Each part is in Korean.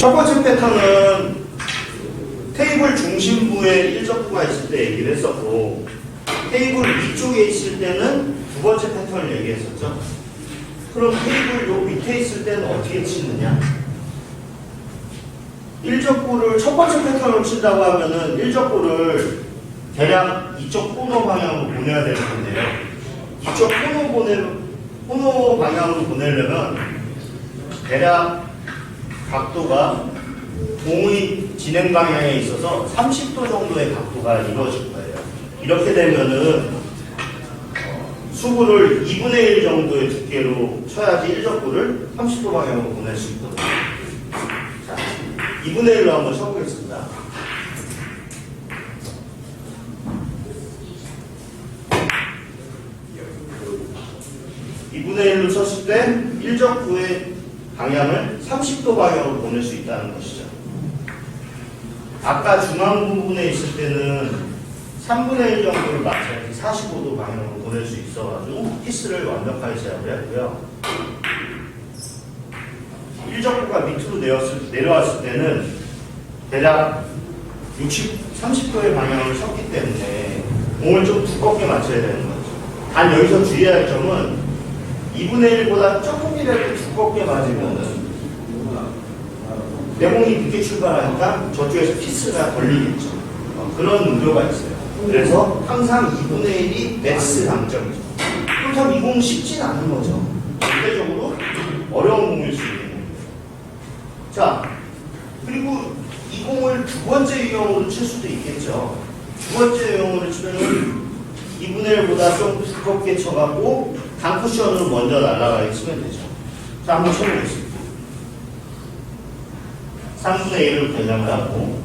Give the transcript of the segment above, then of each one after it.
첫 번째 패턴은 테이블 중심부에 일적구가 있을 때 얘기를 했었고 테이블 위쪽에 있을 때는 두 번째 패턴을 얘기했었죠. 그럼 테이블 요 밑에 있을 때는 어떻게 치느냐? 일적구를 첫 번째 패턴으로 친다고 하면은 일적구를 대략 이쪽 코너 방향으로 보내야 되는 건데요. 이쪽 코너 보내 코너 방향으로 보내려면 대략 각도가 공의 진행 방향에 있어서 30도 정도의 각도가 이루어질 거예요. 이렇게 되면은 어, 수구를 2분의 1 정도의 두께로 쳐야지 일적구를 30도 방향으로 보낼 수 있거든요. 자, 2분의 1로 한번 쳐보겠습니다. 이분의 1로 쳤을 때 일적구의 방향을 30도 방향으로 보낼 수 있다는 것이죠. 아까 중앙 부분에 있을 때는 3분의 1 정도를 맞춰야지 45도 방향으로 보낼 수 있어가지고 피스를 완벽하게 제압을 했고요. 일적구가 밑으로 내렸을, 내려왔을 때는 대략 60, 30도의 방향을 쳤기 때문에 공을 좀 두껍게 맞춰야 되는 거죠. 단 여기서 주의해야 할 점은 2분의 1보다 조금이라도 두껍게 맞으면은 내공이 늦게 출발하니까 저쪽에서 피스가 걸리겠죠. 어, 그런 우려가 있어요. 그래서 항상 2분의 1이 맥스 강점이죠. 그렇다면 이 공은 쉽진 않은 거죠. 절대적으로 어려운 공일 수 있는 거예요. 자, 그리고 이 공을 두 번째 유형으로 칠 수도 있겠죠. 두 번째 유형으로 치면은 2분의 1보다 좀 두껍게 쳐갖고 단쿠션으로 먼저 날아가게 치면 되죠. 자, 한번 쳐보겠습니다. 3분의 1을 배정을 하고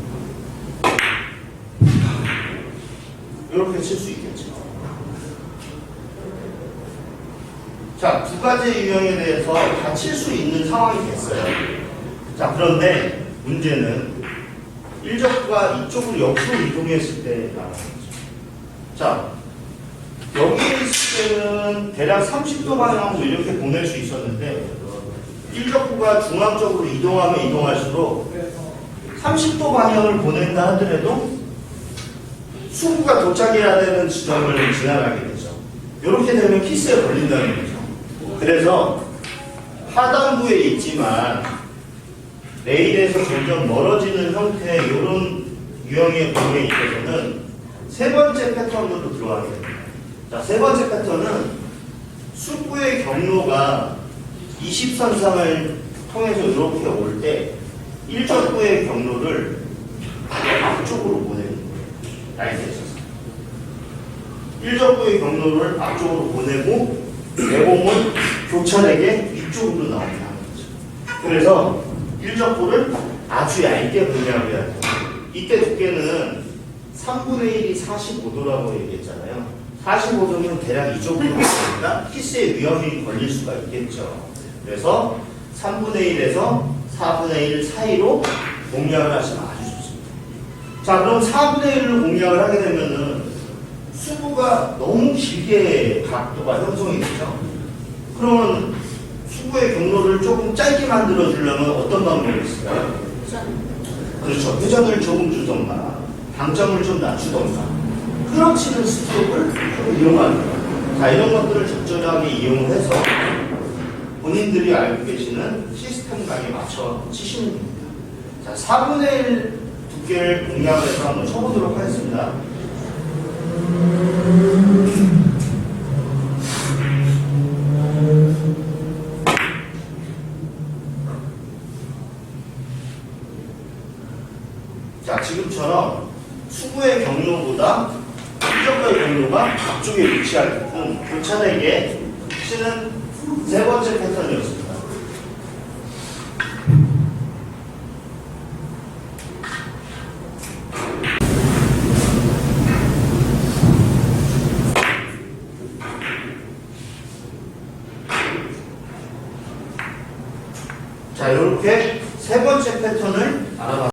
이렇게 칠 수 있겠죠. 자, 두 가지 유형에 대해서 다 칠 수 있는 상황이 됐어요. 자, 그런데 문제는 일적구가 이쪽으로 옆으로 이동했을 때 거죠. 자, 있을 때는 대략 30도 방향으로 이렇게 보낼 수 있었는데 일적구가 중앙 쪽으로 이동하면 이동할수록 30도 방향을 보낸다 하더라도 수구가 도착해야 되는 지점을 지나가게 되죠. 이렇게 되면 키스에 걸린다는 거죠. 그래서 하단부에 있지만 레일에서 점점 멀어지는 형태의 이런 유형의 공에 있어서는 세 번째 패턴으로 들어가게 됩니다. 자, 세 번째 패턴은 수구의 경로가 20선상을 통해서 이렇게 올때 일적구의 경로를 앞쪽으로 보내는 거예요. 라이트에 있어서. 일적구의 경로를 앞쪽으로 보내고 내공은 교차되게 위쪽으로 거죠. 그래서 일적구를 아주 얇게 공략을 해야 돼요. 이때 두께는 3분의 1이 45도라고 얘기했잖아요. 45도면 대략 이 정도 되니까 키스의 위험이 걸릴 수가 있겠죠. 그래서 3분의 1에서 4분의 1 사이로 공략을 하시면 아주 좋습니다. 자, 그럼 4분의 1을 공략을 하게 되면은 수구가 너무 길게 각도가 형성이 되죠. 그러면 수구의 경로를 조금 짧게 만들어 주려면 어떤 방법이 있을까요? 그렇죠. 회전을 조금 주던가, 방점을 좀 낮추던가, 끌어치는 좀 이용하는. 자, 이런 것들을 적절하게 이용을 해서 본인들이 알고 계시는 시스템감에 맞춰 치시면 됩니다. 자, 4분의 1 두께를 공략해서 한번 쳐보도록 하겠습니다. 자, 지금처럼 수구의 경로보다 경로가 앞쪽에 위치하게끔 교차되게 치는 세 번째 패턴이었습니다. 자, 이렇게 세 번째 패턴을 알아봤습니다.